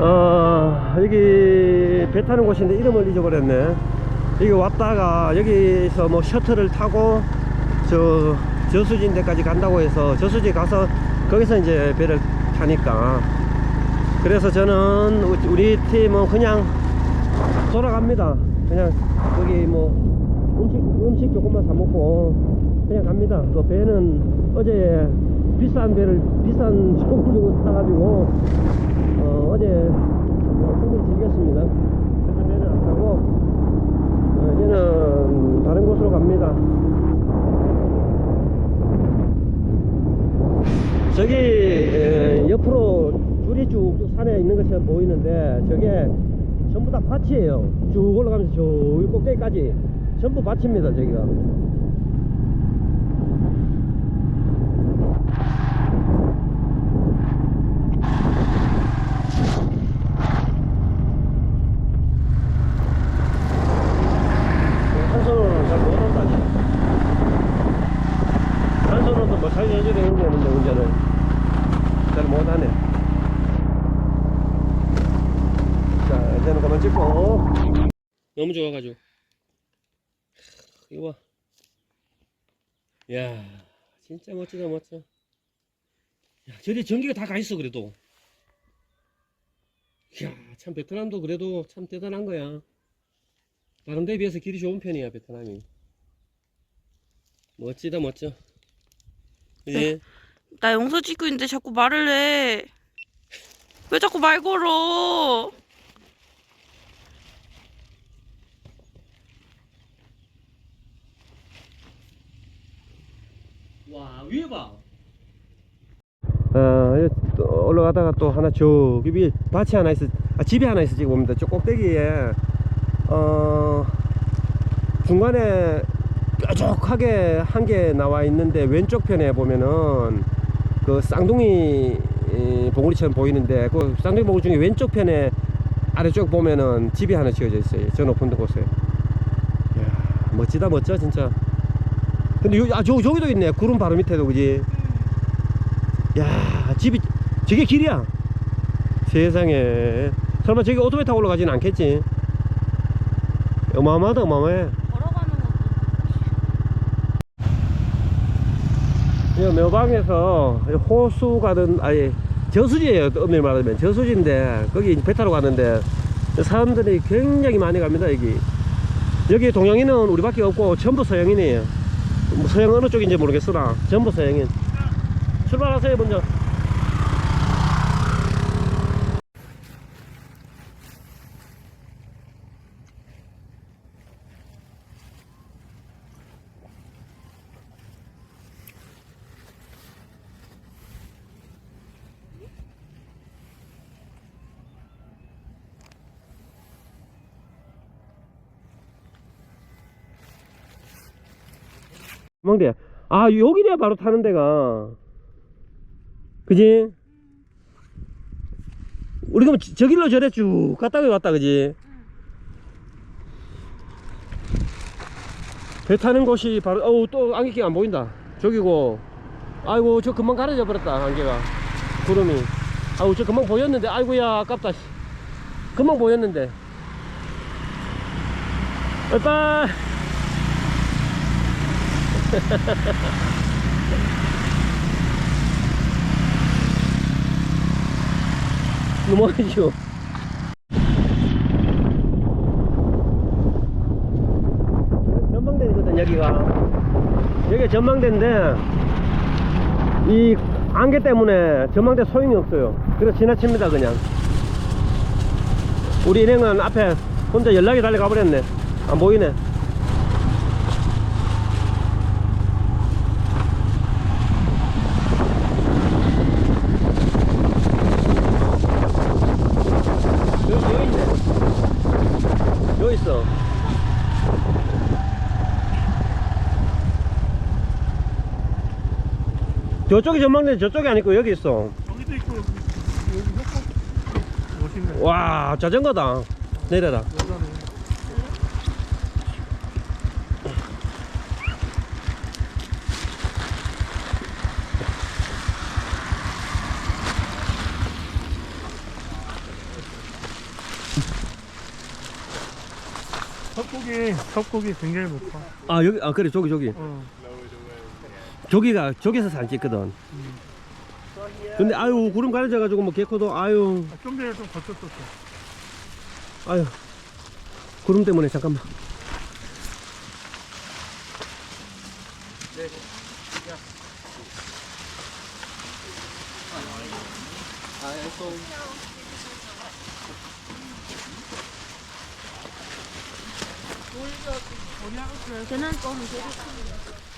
어, 여기 배 타는 곳인데 이름을 잊어버렸네. 여기 왔다가 여기서 뭐 셔틀을 타고 저 저수진 데까지 간다고 해서 저수지 가서 거기서 이제 배를 타니까 그래서 저는 우- 우리 팀은 그냥 돌아갑니다. 그냥 거기 뭐 음식 음식 조금만 사 먹고 그냥 갑니다. 그 배는 어제 비싼 배를 비싼 조금 주고 타가지고 어, 어제 뭐 충분히 즐겼습니다. 그래서 배는 안 타고 어, 이제는 다른 곳으로 갑니다. 저기 에, 옆으로 줄이 쭉쭉 산에 있는 것처럼 보이는데 저게 전부 다 밭이에요. 쭉 올라가면서 저기 꼭대기까지 전부 밭입니다. 저기가. 한 손으로는 잘 못한다. 한 손으로도 뭐 살려줘야 되는데 운전을 잘 못하네. 자, 이제는 그만 찍고. 너무 좋아가지고. 이거 봐. 야 진짜 멋지다, 멋져. 야, 저리 전기가 다 가 있어, 그래도. 이야, 참, 베트남도 그래도 참 대단한 거야. 다른 데에 비해서 길이 좋은 편이야, 베트남이. 멋지다, 멋져. 그지? 나 영상 찍고 있는데 자꾸 말을 해. 왜 자꾸 말 걸어? 와 위에 봐. 어, 또 올라가다가 또 하나 저기 밭이 하나 있어, 아, 집이 하나 있어 지금 봅니다. 저 꼭대기에 어 중간에 뾰족하게 한 개 나와 있는데 왼쪽 편에 보면은 그 쌍둥이 이, 봉우리처럼 보이는데 그 쌍둥이 봉우리 중에 왼쪽 편에 아래쪽 보면은 집이 하나 지어져 있어요. 저 높은 곳에. 이야, 멋지다 멋져 진짜. 근데 여기 아 저, 저기도 있네. 구름 바로 밑에도 그지? 야 집이 저게 길이야. 세상에. 설마 저기 오토바이 타고 올라가진 않겠지? 어마어마하다 어마어마해. 걸어가는 것도. 이 묘방에서 호수 가든 아니 저수지예요. 엄밀히 말하면 저수지인데 거기 배 타러 가는데 사람들이 굉장히 많이 갑니다 여기. 여기 동양인은 우리밖에 없고 전부 서양인이에요. 뭐 서양 어느 쪽인지 모르겠으나 전부 서양인. 출발하세요 먼저 망대. 아 여기래 바로 타는 데가. 그지? 우리 그럼 저- 저 길로 저래 쭉 갔다가 왔다 그지? 배 타는 곳이 바로 어우 또 안개가 안 보인다. 저기고. 아이고 저 금방 가려져 버렸다 안개가. 구름이. 아우 저 금방 보였는데. 아이고야 아깝다 씨. 금방 보였는데. 빠이빠이 넘어가죠. 전망대거든 여기가. 여기가 전망대인데 이 안개 때문에 전망대 소용이 없어요. 그래서 지나칩니다 그냥. 우리 일행은 앞에 혼자 연락이 달려가 버렸네. 안 보이네. 저쪽이 전망대 저쪽이 아니고 여기 있어. 여기도 있고 여기 여기 효과? 멋있네. 와 자전거다. 내려라. 여자네 석고기 석고기 굉장히 높아 아 여기 아 그래 저기 저기. 어. 저기가 저기서 사진 찍거든 근데 아유 구름 가려져 가지고 뭐 개코도 아유 아, 좀 전에 좀 거쳤었어. 아유 구름 때문에 잠깐만 걔는 좀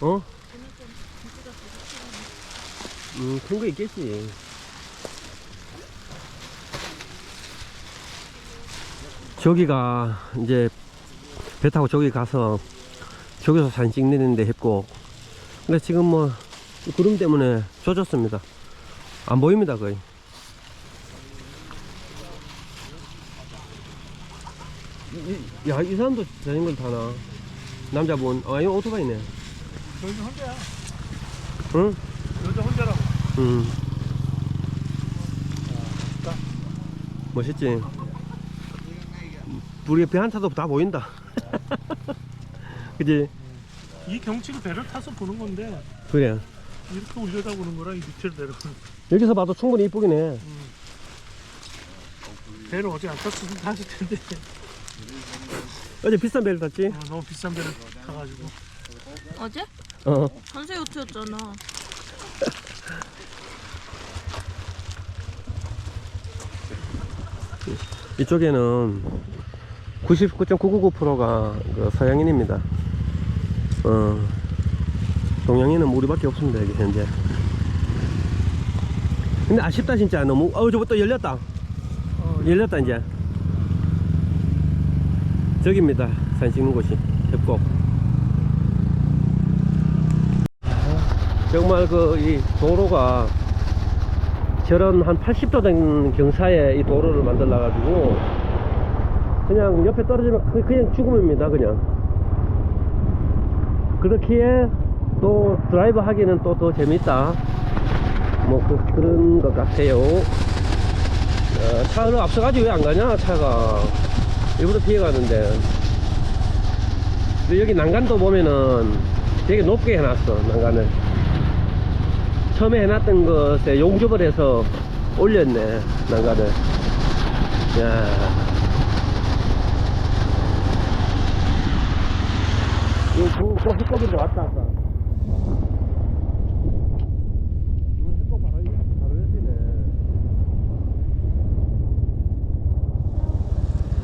어? 음, 큰 거 있겠지. 저기가 이제 배 타고 저기 가서 저기서 사진 찍는데 했고 근데 지금 뭐 구름 때문에 젖었습니다. 안 보입니다 거의. 야, 이 사람도 자전거를 타나? 남자분. 아, 이거 오토바이네. 여기 혼자야. 응? 음. 멋있지? 우리 배 한 타도 다 보인다. 그지? 이 경치를 배를 타서 보는 건데 그래. 이렇게 올려다 보는 거랑 이 밑을 내려보는. 여기서 봐도 충분히 이쁘긴 해. 배를 어제 안 탔으면 탔을 텐데 어제 비싼 배를 탔지? 어, 너무 비싼 배를 타가지고. 어제? 어. 한세 요트였잖아. 이쪽에는 99.999%가 그 서양인입니다. 어. 동양인은 우리밖에 없습니다, 여기 현재. 근데 아쉽다, 진짜. 너무, 어, 저거 또 열렸다. 어, 열렸다 이제 저기입니다 사진 찍는 곳이 협곡 정말 그 이 도로가 저런 한 80도 된 경사에 이 도로를 만들어 가지고 그냥 옆에 떨어지면 그- 그냥 죽음입니다 그냥. 그렇기에 또 드라이브 하기는 또 더 재밌다. 뭐 그, 그런 것 같아요. 어, 차를 앞서가지 왜 안 가냐 차가. 일부러 피해 가는데. 근데 여기 난간도 보면은 되게 높게 해놨어 난간을 처음에 해놨던 것에 용접을 해서 올렸네 난간을 야 이거 그, 그 햇볕인데 왔다 옆이네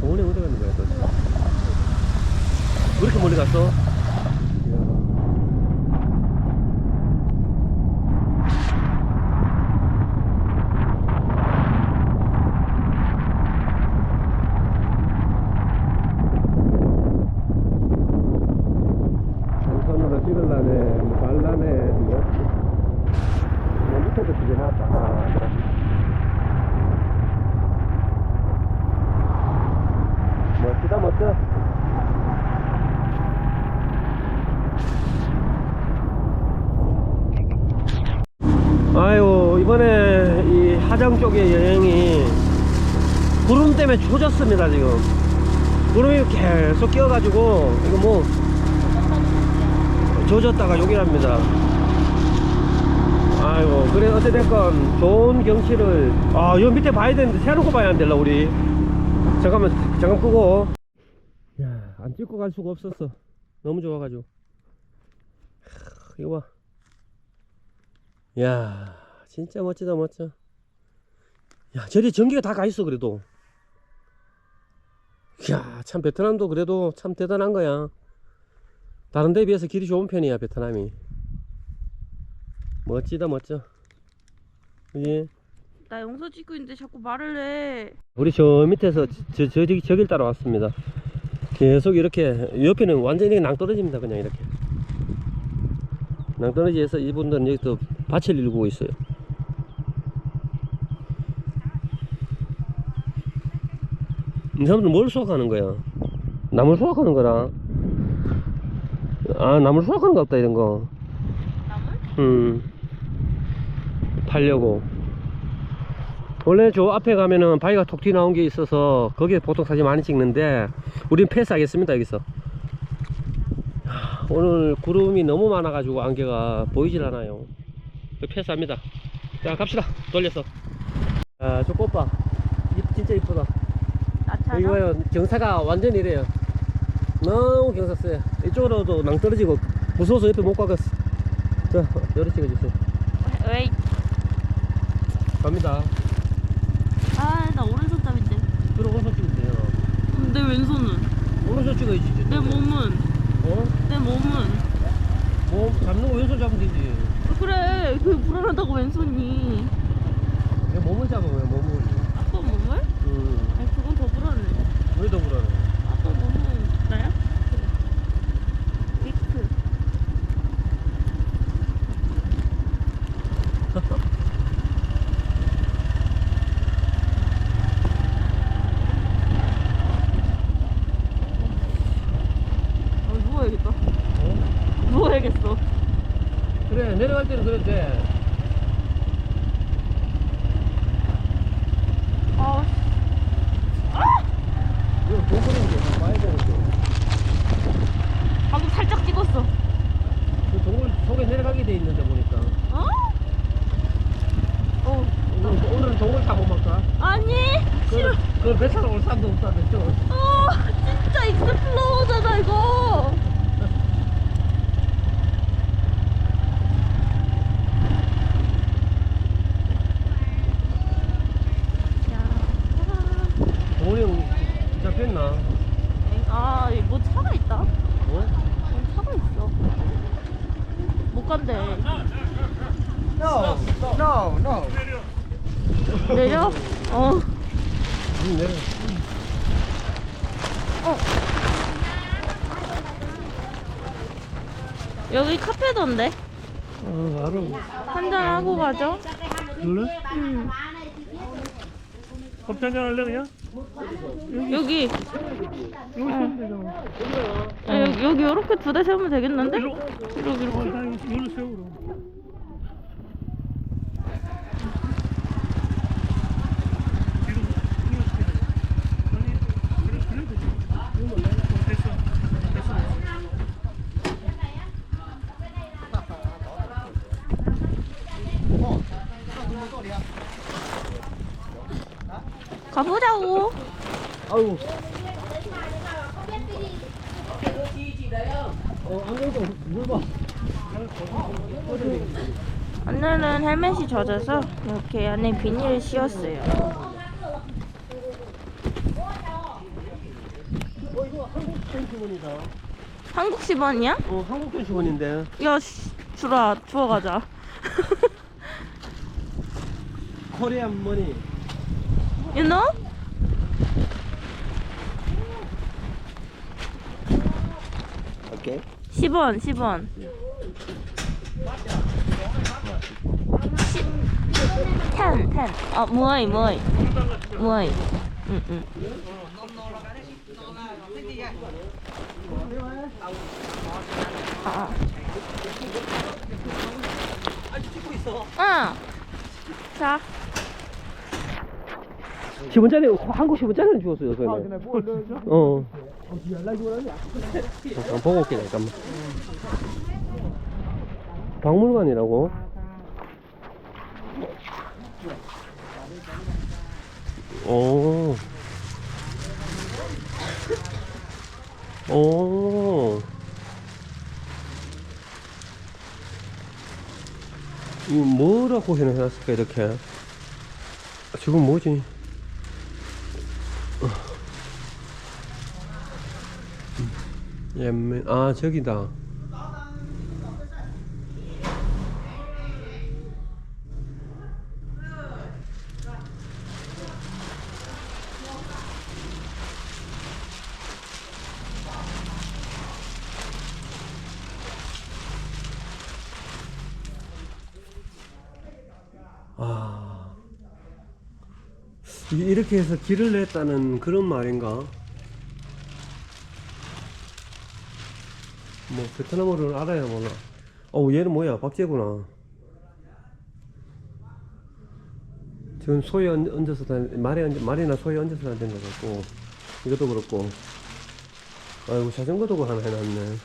동원이 어디 가는 거야, 또? 왜 이렇게 멀리 갔어? 전선으로 찍을라네, 뭐 발라네, 뭐. 뭐 밑에도 찍어놨다. 아, 그래. 멋지다 멋져 아유 이번에 이 쪽의 여행이 구름 때문에 조졌습니다 지금. 구름이 계속 끼어가지고 이거 뭐 조졌다가 여기랍니다. 아이고 그래 어찌됐건 좋은 경치를 아여 밑에 봐야 되는데 세놓고 봐야 안 될라 우리. 잠깐만 잠깐 끄고. 야안 찍고 갈 수가 없었어. 너무 좋아가지고. 하, 이거 봐 야 진짜 멋지다 멋져 야 저리 전기가 다 가 있어 그래도 야참 베트남도 그래도 참 대단한 거야 다른 데에 비해서 길이 좋은 편이야 베트남이 멋지다 멋져 그지 나 영서 찍고 있는데 자꾸 말을 해. 우리 저 밑에서 저, 저, 저기, 저길 따라 왔습니다. 계속 이렇게, 옆에는 완전히 낭떠러지입니다. 그냥 이렇게. 낭떠러지에서 이분들은 여기 또 밭을 일구고 있어요. 이 사람들은 뭘 수확하는 거야? 나물 수확하는 거라. 아, 나물 수확하는 거 없다, 이런 거. 나물? 음. 팔려고. 원래 저 앞에 가면은 바위가 톡 튀어나온 게 있어서 거기에 보통 사진 많이 찍는데 우린 패스하겠습니다 여기서 하, 오늘 구름이 너무 많아 가지고 안개가 보이질 않아요 패스합니다 자 갑시다 돌려서 아저 꽃봐 이- 진짜 이쁘다 나 여기 봐요 경사가 완전 이래요 너무 경사 세요 이쪽으로도 낭떨어지고 무서워서 옆에 못 가겠어 자 열이 찍어주세요 왜? 갑니다 아 나 오른손 땀인데. 그럼 오른손 찍으면 돼요 내 왼손은? 오른손 찍어야지 내 몸은? 어? 내 몸은? 뭐 잡는 거 왼손 잡으면 되지 그래 그 불안하다고 왼손이. 왜 몸을 잡아 왜 몸을? 음 아니 그건 더 불안해. 왜더 불안해 아빠 몸은 나야? 믹스. 아, 누워야겠다. 어? 누워야겠어. 그래 내려갈 때는 그래도 돼 아, 이거 동굴인데 봐야 되는데 방금 살짝 찍었어. 그 동굴 속에 내려가게 돼 있는데 보니까 어? 어. 오늘, 오늘은 동굴 타고 막가 아니, 싫어. 그, 그배 타러 올 사람도 없다는데 어, 진짜 익스플로어잖아 이거. 동굴이 형 잡혔나? 아, 뭐 차가 있다. 어? 어, 차가 있어. 못 간대. No, no, no. 내려? 어. 응, 내려 여기 카페던데. 어 알아 한잔 하고 가죠. 그래? 음. 커피 한잔 할래 그냥? 여기. 여기 되잖아. 아, 여기 여기 이렇게 두 대 세우면 되겠는데? 이렇게 어, 이렇게. 나 이걸로 그래도. 어, 됐어. 됐어. 가보자고. 아유 어 안경 좀물 봐. 오늘은 헬멧이 젖어서 이렇게 안에 비닐을 씌웠어요. 어 이거 한국 펜시원이다. 한국 10원이야? 어 한국 펜시원인데. 야, 씨, 주라, 주워 가자. 코리안 머니. you know? 오케이. 10원, 10원. 10, 10, 10. 어, 뭐이, 뭐이. 뭐이. 응, 응. 어. 응. 자, 10원짜리 한국 10원짜리는 주었어요 저는. 어. 잠깐 보고 올게 잠깐만. 박물관이라고? 오. 오. 이거 뭐라고 해놨을까 이렇게? 지금 뭐지? 옛면 아 저기다 아 이렇게 해서 길을 냈다는 그런 말인가? 뭐 베트남어를 알아야 몰라. 어 얘는 뭐야 박제구나. 지금 소에 얹- 얹어서 다 말에 얹, 말이나 소에 얹어서 다니는 거 같고 이것도 그렇고 아이고 자전거도 하나 해놨네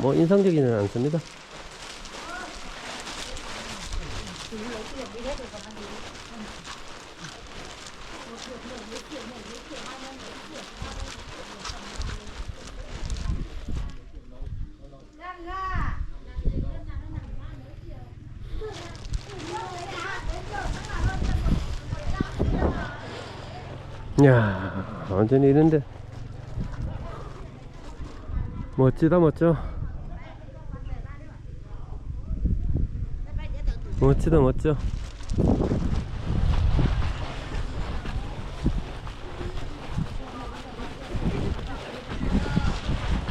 뭐 인상적이지는 않습니다 야. 완전히 이런데. 멋지다 멋져. 멋지다 멋져.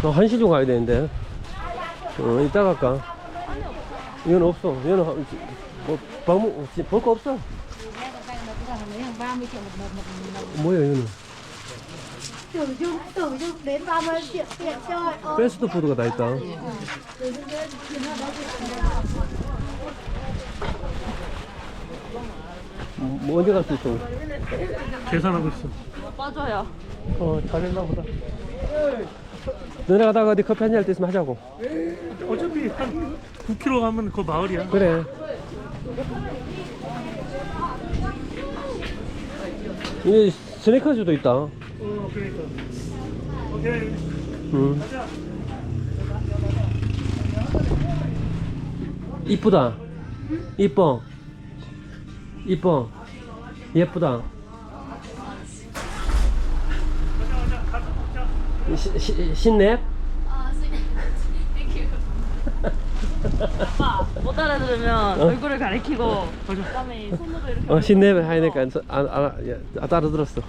어, 한시로 가야 되는데. 어 이따 갈까? 이건 없어. 한- 뭐 방문 볼거 없어 뭐야 이거는 Tưởng dung, tưởng dung đến 30 triệu tiền chơi Ôi, 패스트 푸드가 다 있다 뭐 언제 갈 수 있어? 계산하고 있어. 빠져요. 어 잘했나 보다 너네 가다가 어디 커피 한잔 할 때 있으면 하자고 어차피 한 9km 가면 그 마을이야. 그래 이 스네커즈도 있다 어, 그러니까. 오케이. 응. 가자. 이쁘다 이뻐 이뻐 예쁘다 시, 시, 신랩? 오빠 못 알아들으면 어? 얼굴을 가리키고 그다음에 손으로 이렇게 어 신랩 하니까 안, 안, 안, 안, 따라들었어